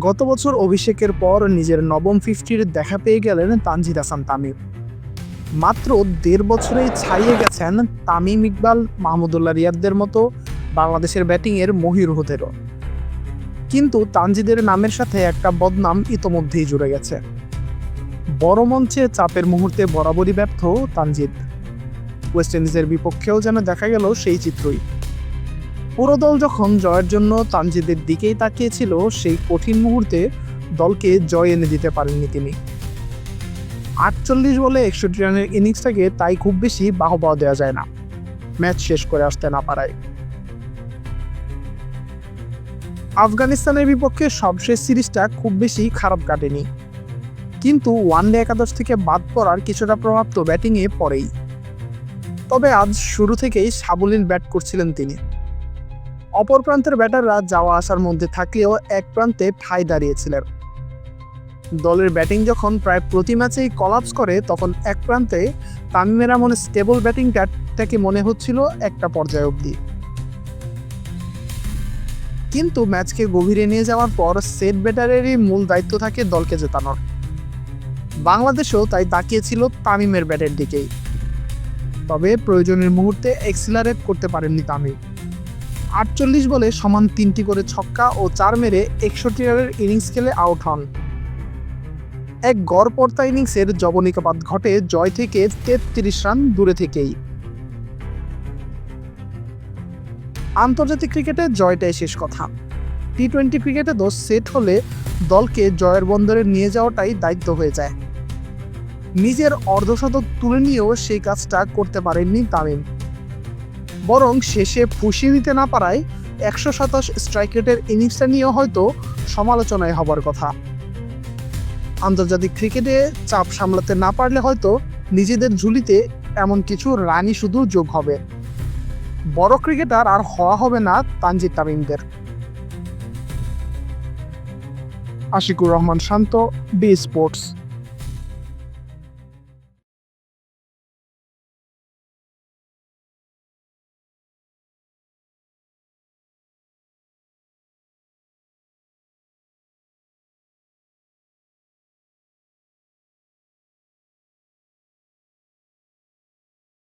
গত বছর অভিষেকের পর নিজের নবম ফিফটির দেখা পেয়ে গেলেন তানজিদ হাসান তামিম। মাত্র দেড় বছরেই ছাড়িয়ে গেছেন তামিম ইকবাল, মাহমুদুল্লাহ রিয়াদদের মতো বাংলাদেশের ব্যাটিংয়ের মহির হতেরও। কিন্তু তানজিদের নামের সাথে একটা বদনাম ইতোমধ্যেই জুড়ে গেছে। বড় মঞ্চে চাপের মুহূর্তে বরাবরই ব্যর্থ তানজিদ। ওয়েস্ট ইন্ডিজের বিপক্ষেও যেন দেখা গেল সেই চিত্রই। পুরো দল যখন জয়ের জন্য তানজিদের দিকেই তাকিয়েছিল, সেই কঠিন মুহূর্তে দলকে জয় এনে দিতে পারেননি তিনি। আটচল্লিশ বলে একষট্টি রানের ইনিংসটাকে তাই খুব বেশি বাহবা দেওয়া যায় না। ম্যাচ শেষ করে আসতে না পারায়। আফগানিস্তানের বিপক্ষে সবশেষ সিরিজটা খুব বেশি খারাপ কাটেনি। কিন্তু ওয়ানডে একাদশ থেকে বাদ পড়ার কিছুটা প্রভাব তো ব্যাটিংয়ে পড়েই। তবে আজ শুরু থেকেই সাবলীল ব্যাট করছিলেন তিনি। অপর প্রান্তের ব্যাটাররা যাওয়া আসার মধ্যে থাকলেও এক প্রান্তে ঠাই দাঁড়িয়েছিলেন। দলের ব্যাটিং যখন প্রায় প্রতি ম্যাচেই কলাপস করে, তখন এক প্রান্তে তামিমের এমন স্টেবল ব্যাটিংটাকে মনে হচ্ছিল একটা পর্যায় অবধি। কিন্তু ম্যাচকে গভীরে নিয়ে যাওয়ার পর সেট ব্যাটারেরই মূল দায়িত্ব থাকে দলকে জেতানোর। বাংলাদেশও তাই তাকিয়েছিল তামিমের ব্যাটের দিকেই। তবে প্রয়োজনের মুহূর্তে এক্সিলারেট করতে পারেননি তামিম। আটচল্লিশ বলে সমান তিনটি করে ছক্কা ও চার মেরে একষট্টি রানের ইনিংস খেলে আউট হন। এক গড়পর্তা ইনিংসের জবনিকাপাত ঘটে জয় থেকে তেত্রিশ রান দূরে থেকেই। আন্তর্জাতিক ক্রিকেটে জয়টাই শেষ কথা। টি টোয়েন্টি ক্রিকেটে দোষ সেট হলে দলকে জয়ের বন্দরে নিয়ে যাওয়াটাই দায়িত্ব হয়ে যায়। নিজের অর্ধশতক তুলে নিয়েও সেই কাজটা করতে পারেননি তামিম। বরং শেষে ফুসিয়ে দিতে না পারায় একশো সাতাশ স্ট্রাইক রেটের ইনিংসটা নিয়েও হয়তো সমালোচনায় হবার কথা। আন্তর্জাতিক ক্রিকেটে চাপ সামলাতে না পারলে হয়তো নিজেদের ঝুলিতে এমন কিছু রানই শুধু যোগ হবে। বড় ক্রিকেটার আর হওয়া হবে না Tanzid তামিমদের। Ashikur Rahman Shanto B sports